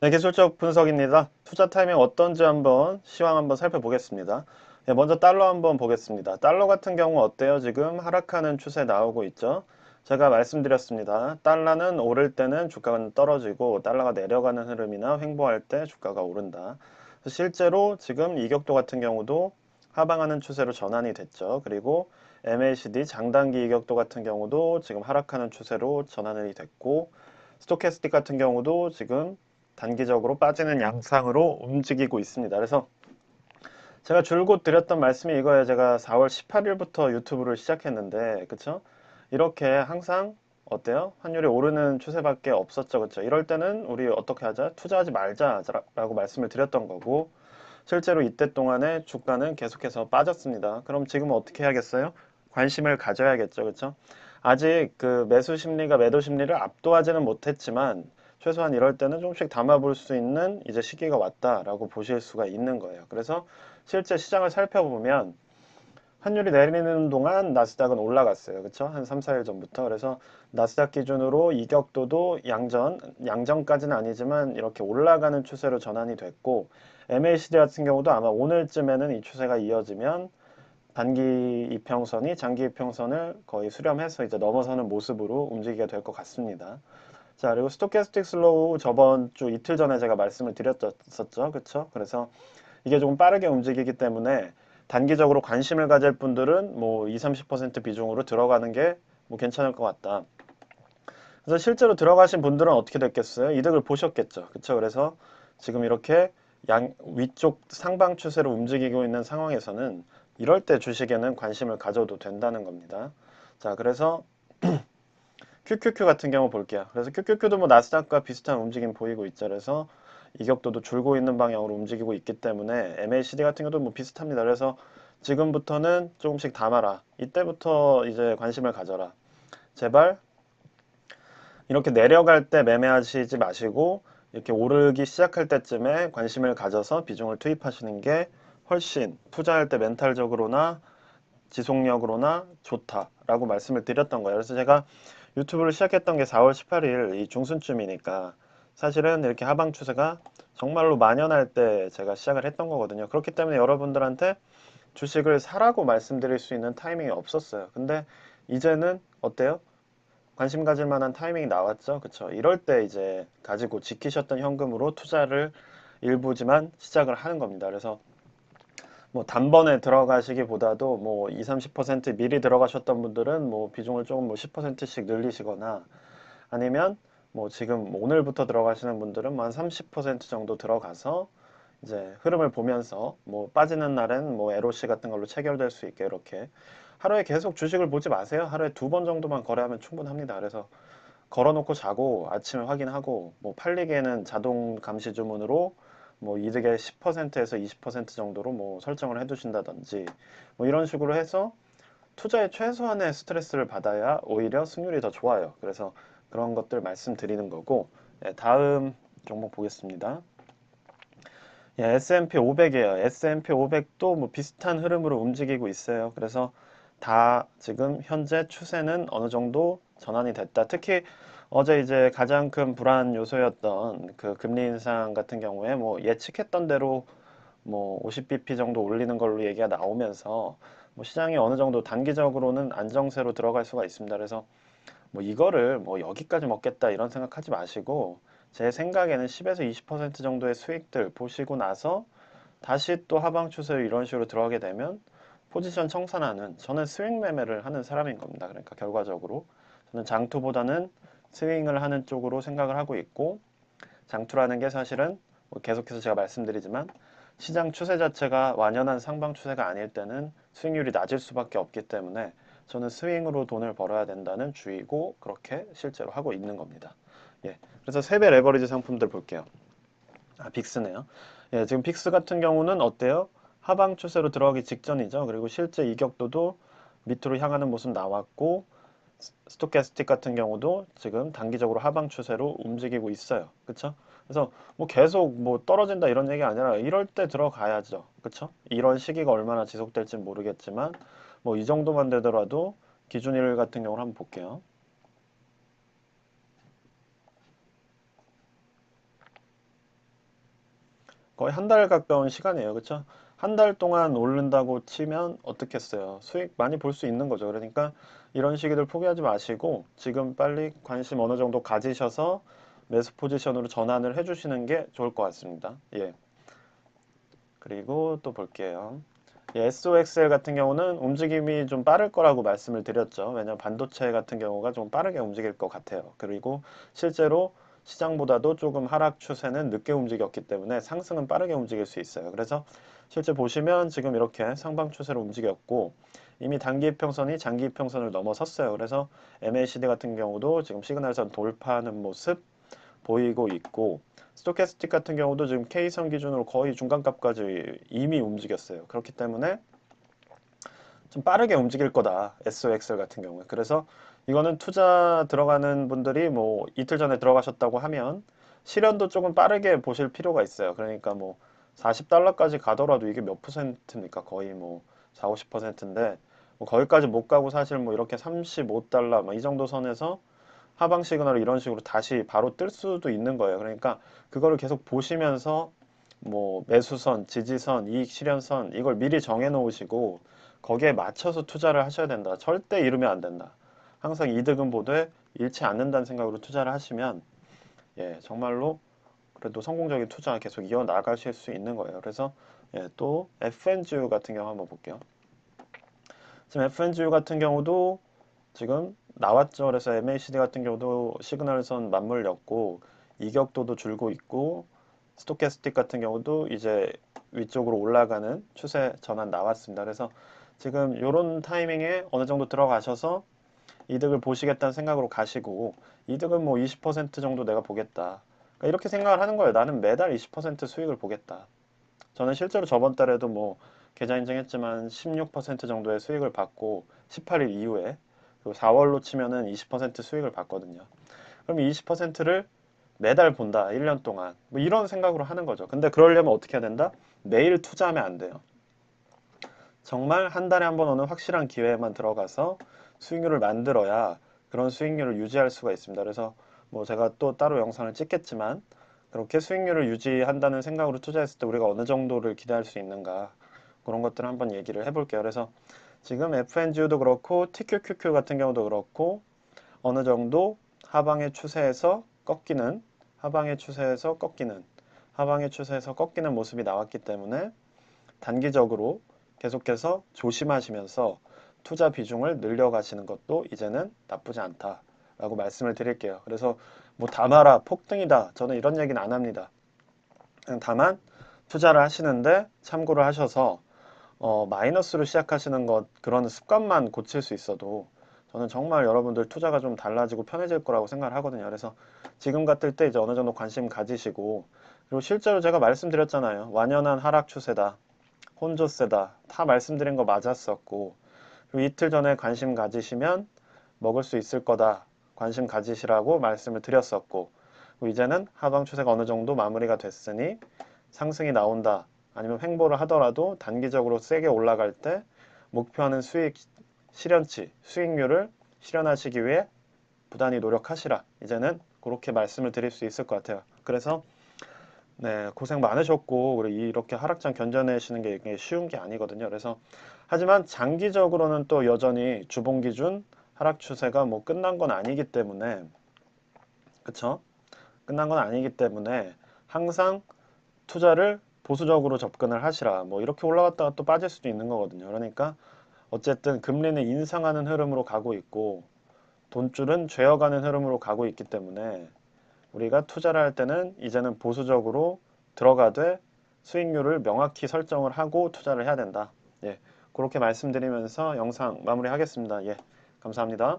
네, 기술적 분석입니다. 투자 타이밍 어떤지 한번 시황 한번 살펴보겠습니다. 네, 먼저 달러 한번 보겠습니다. 달러 같은 경우 어때요? 지금 하락하는 추세 나오고 있죠. 제가 말씀드렸습니다. 달러는 오를 때는 주가가 떨어지고 달러가 내려가는 흐름이나 횡보할 때 주가가 오른다. 실제로 지금 이격도 같은 경우도 하방하는 추세로 전환이 됐죠. 그리고 MACD 장단기 이격도 같은 경우도 지금 하락하는 추세로 전환이 됐고 스토캐스틱 같은 경우도 지금 단기적으로 빠지는 양상으로 움직이고 있습니다. 그래서 제가 줄곧 드렸던 말씀이 이거예요. 제가 4월 18일부터 유튜브를 시작했는데, 그쵸? 이렇게 항상 어때요? 환율이 오르는 추세밖에 없었죠. 그쵸? 이럴 때는 우리 어떻게 하자? 투자하지 말자라고 말씀을 드렸던 거고, 실제로 이때 동안에 주가는 계속해서 빠졌습니다. 그럼 지금 어떻게 해야겠어요? 관심을 가져야겠죠. 그쵸? 아직 그 매수 심리가 매도 심리를 압도하지는 못했지만, 최소한 이럴 때는 조금씩 담아볼 수 있는 이제 시기가 왔다라고 보실 수가 있는 거예요. 그래서 실제 시장을 살펴보면 환율이 내리는 동안 나스닥은 올라갔어요. 그렇죠? 한 3, 4일 전부터. 그래서 나스닥 기준으로 이격도도 양전, 양전까지는 아니지만 이렇게 올라가는 추세로 전환이 됐고 MACD 같은 경우도 아마 오늘쯤에는 이 추세가 이어지면 단기 이평선이 장기 이평선을 거의 수렴해서 이제 넘어서는 모습으로 움직이게 될 것 같습니다. 자, 그리고 스토캐스틱 슬로우 저번 주 이틀 전에 제가 말씀을 드렸었죠. 그쵸? 그래서 이게 조금 빠르게 움직이기 때문에 단기적으로 관심을 가질 분들은 뭐 20, 30% 비중으로 들어가는 게 뭐 괜찮을 것 같다. 그래서 실제로 들어가신 분들은 어떻게 됐겠어요? 이득을 보셨겠죠. 그쵸? 그래서 지금 이렇게 양, 위쪽 상방 추세로 움직이고 있는 상황에서는 이럴 때 주식에는 관심을 가져도 된다는 겁니다. 자, 그래서 QQQ 같은 경우 볼게요. 그래서 QQQ도 뭐 나스닥과 비슷한 움직임 보이고 있죠. 그래서 이격도도 줄고 있는 방향으로 움직이고 있기 때문에 MACD 같은 경우도 뭐 비슷합니다. 그래서 지금부터는 조금씩 담아라. 이때부터 이제 관심을 가져라. 제발 이렇게 내려갈 때 매매하시지 마시고 이렇게 오르기 시작할 때쯤에 관심을 가져서 비중을 투입하시는 게 훨씬 투자할 때 멘탈적으로나 지속력으로나 좋다라고 말씀을 드렸던 거예요. 그래서 제가 유튜브를 시작했던 게 4월 18일 이 중순쯤이니까 사실은 이렇게 하방 추세가 정말로 만연할 때 제가 시작을 했던 거거든요. 그렇기 때문에 여러분들한테 주식을 사라고 말씀드릴 수 있는 타이밍이 없었어요. 근데 이제는 어때요? 관심 가질 만한 타이밍이 나왔죠. 그쵸? 이럴 때 이제 가지고 지키셨던 현금으로 투자를 일부지만 시작을 하는 겁니다. 그래서 뭐 단번에 들어가시기보다도 뭐 20, 30% 미리 들어가셨던 분들은 뭐 비중을 조금 뭐 10%씩 늘리시거나 아니면 뭐 지금 오늘부터 들어가시는 분들은 뭐 한 30% 정도 들어가서 이제 흐름을 보면서 뭐 빠지는 날엔 뭐 LOC 같은 걸로 체결될 수 있게 이렇게 하루에 계속 주식을 보지 마세요. 하루에 두 번 정도만 거래하면 충분합니다. 그래서 걸어놓고 자고 아침에 확인하고 뭐 팔리기에는 자동 감시 주문으로 뭐 이득의 10%에서 20% 정도로 뭐 설정을 해두신다든지 뭐 이런 식으로 해서 투자에 최소한의 스트레스를 받아야 오히려 승률이 더 좋아요. 그래서 그런 것들 말씀드리는 거고 네, 다음 종목 보겠습니다. 예, S&P 500이에요. S&P 500도 뭐 비슷한 흐름으로 움직이고 있어요. 그래서 다 지금 현재 추세는 어느 정도 전환이 됐다. 특히 어제 이제 가장 큰 불안 요소였던 그 금리 인상 같은 경우에 뭐 예측했던 대로 뭐 50bp 정도 올리는 걸로 얘기가 나오면서 뭐 시장이 어느 정도 단기적으로는 안정세로 들어갈 수가 있습니다. 그래서 뭐 이거를 뭐 여기까지 먹겠다 이런 생각하지 마시고 제 생각에는 10에서 20% 정도의 수익들 보시고 나서 다시 또 하방 추세로 이런 식으로 들어가게 되면 포지션 청산하는 저는 스윙 매매를 하는 사람인 겁니다. 그러니까 결과적으로 저는 장투보다는 스윙을 하는 쪽으로 생각을 하고 있고 장투라는 게 사실은 뭐 계속해서 제가 말씀드리지만 시장 추세 자체가 완연한 상방 추세가 아닐 때는 수익률이 낮을 수밖에 없기 때문에 저는 스윙으로 돈을 벌어야 된다는 주의고 그렇게 실제로 하고 있는 겁니다. 예, 그래서 세배 레버리지 상품들 볼게요. 아, 빅스네요. 예, 지금 빅스 같은 경우는 어때요? 하방 추세로 들어가기 직전이죠. 그리고 실제 이격도도 밑으로 향하는 모습 나왔고 스토캐스틱 같은 경우도 지금 단기적으로 하방 추세로 움직이고 있어요. 그쵸? 그래서 뭐 계속 뭐 떨어진다 이런 얘기 아니라 이럴 때 들어가야죠. 그쵸? 이런 시기가 얼마나 지속될지 모르겠지만 뭐 이 정도만 되더라도 기준일 같은 경우를 한번 볼게요. 거의 한 달 가까운 시간이에요. 그쵸? 한 달 동안 오른다고 치면 어떻겠어요? 수익 많이 볼 수 있는 거죠. 그러니까 이런 시기들 포기하지 마시고 지금 빨리 관심 어느 정도 가지셔서 매수 포지션으로 전환을 해주시는 게 좋을 것 같습니다. 예. 그리고 또 볼게요. 예, SOXL 같은 경우는 움직임이 좀 빠를 거라고 말씀을 드렸죠. 왜냐하면 반도체 같은 경우가 좀 빠르게 움직일 것 같아요. 그리고 실제로 시장보다도 조금 하락 추세는 늦게 움직였기 때문에 상승은 빠르게 움직일 수 있어요. 그래서 실제 보시면 지금 이렇게 상방 추세로 움직였고 이미 단기 이평선이 장기 이평선을 넘어섰어요. 그래서 MACD 같은 경우도 지금 시그널선 돌파하는 모습 보이고 있고 스토캐스틱 같은 경우도 지금 K선 기준으로 거의 중간값까지 이미 움직였어요. 그렇기 때문에 좀 빠르게 움직일 거다. SOXL 같은 경우에. 그래서 이거는 투자 들어가는 분들이 뭐 이틀 전에 들어가셨다고 하면 실현도 조금 빠르게 보실 필요가 있어요. 그러니까 뭐 40달러까지 가더라도 이게 몇 퍼센트입니까? 거의 뭐 4, 50%인데 뭐 거기까지 못 가고 사실 뭐 이렇게 35달러 뭐 이 정도 선에서 하방 시그널을 이런 식으로 다시 바로 뜰 수도 있는 거예요. 그러니까 그거를 계속 보시면서 뭐 매수선, 지지선, 이익 실현선 이걸 미리 정해 놓으시고 거기에 맞춰서 투자를 하셔야 된다. 절대 이르면 안 된다. 항상 이득은 보되 잃지 않는다는 생각으로 투자를 하시면 예, 정말로 그래도 성공적인 투자 계속 이어 나가실 수 있는 거예요. 그래서 예, 또 FNGU 같은 경우 한번 볼게요. 지금 FNGU 같은 경우도 지금 나왔죠. 그래서 MACD 같은 경우도 시그널선 맞물렸고 이격도도 줄고 있고 스토캐스틱 같은 경우도 이제 위쪽으로 올라가는 추세 전환 나왔습니다. 그래서 지금 이런 타이밍에 어느 정도 들어가셔서 이득을 보시겠다는 생각으로 가시고 이득은 뭐 20% 정도 내가 보겠다. 그러니까 이렇게 생각을 하는 거예요. 나는 매달 20% 수익을 보겠다. 저는 실제로 저번 달에도 뭐 계좌 인증했지만 16% 정도의 수익을 받고 18일 이후에 그리고 4월로 치면은 20% 수익을 받거든요. 그럼 이 20%를 매달 본다. 1년 동안. 뭐 이런 생각으로 하는 거죠. 근데 그러려면 어떻게 해야 된다? 매일 투자하면 안 돼요. 정말 한 달에 한 번 오는 확실한 기회에만 들어가서 수익률을 만들어야 그런 수익률을 유지할 수가 있습니다. 그래서 뭐 제가 또 따로 영상을 찍겠지만 그렇게 수익률을 유지한다는 생각으로 투자했을 때 우리가 어느 정도를 기대할 수 있는가 그런 것들을 한번 얘기를 해볼게요. 그래서 지금 FNG도 그렇고 TQQQ 같은 경우도 그렇고 어느 정도 하방의 추세에서 꺾이는 하방의 추세에서 꺾이는 하방의 추세에서 꺾이는 모습이 나왔기 때문에 단기적으로 계속해서 조심하시면서 투자 비중을 늘려가시는 것도 이제는 나쁘지 않다 라고 말씀을 드릴게요. 그래서 뭐 다마라 폭등이다. 저는 이런 얘기는 안 합니다. 다만 투자를 하시는데 참고를 하셔서 어, 마이너스로 시작하시는 것 그런 습관만 고칠 수 있어도 저는 정말 여러분들 투자가 좀 달라지고 편해질 거라고 생각을 하거든요. 그래서 지금 같을 때 이제 어느 정도 관심 가지시고 그리고 실제로 제가 말씀드렸잖아요. 완연한 하락 추세다. 혼조세다. 다 말씀드린 거 맞았었고 그리고 이틀 전에 관심 가지시면 먹을 수 있을 거다. 관심 가지시라고 말씀을 드렸었고 이제는 하방 추세가 어느 정도 마무리가 됐으니 상승이 나온다. 아니면 횡보를 하더라도 단기적으로 세게 올라갈 때 목표하는 수익 실현치, 수익률을 실현하시기 위해 부단히 노력하시라. 이제는 그렇게 말씀을 드릴 수 있을 것 같아요. 그래서 네, 고생 많으셨고 그리고 이렇게 하락장 견뎌내시는 게 쉬운 게 아니거든요. 그래서 하지만 장기적으로는 또 여전히 주봉 기준 하락 추세가 뭐 끝난 건 아니기 때문에 그쵸? 끝난 건 아니기 때문에 항상 투자를 보수적으로 접근을 하시라. 뭐 이렇게 올라갔다가 또 빠질 수도 있는 거거든요. 그러니까 어쨌든 금리는 인상하는 흐름으로 가고 있고 돈줄은 죄어가는 흐름으로 가고 있기 때문에 우리가 투자를 할 때는 이제는 보수적으로 들어가되 수익률을 명확히 설정을 하고 투자를 해야 된다. 예. 그렇게 말씀드리면서 영상 마무리하겠습니다. 예. 감사합니다.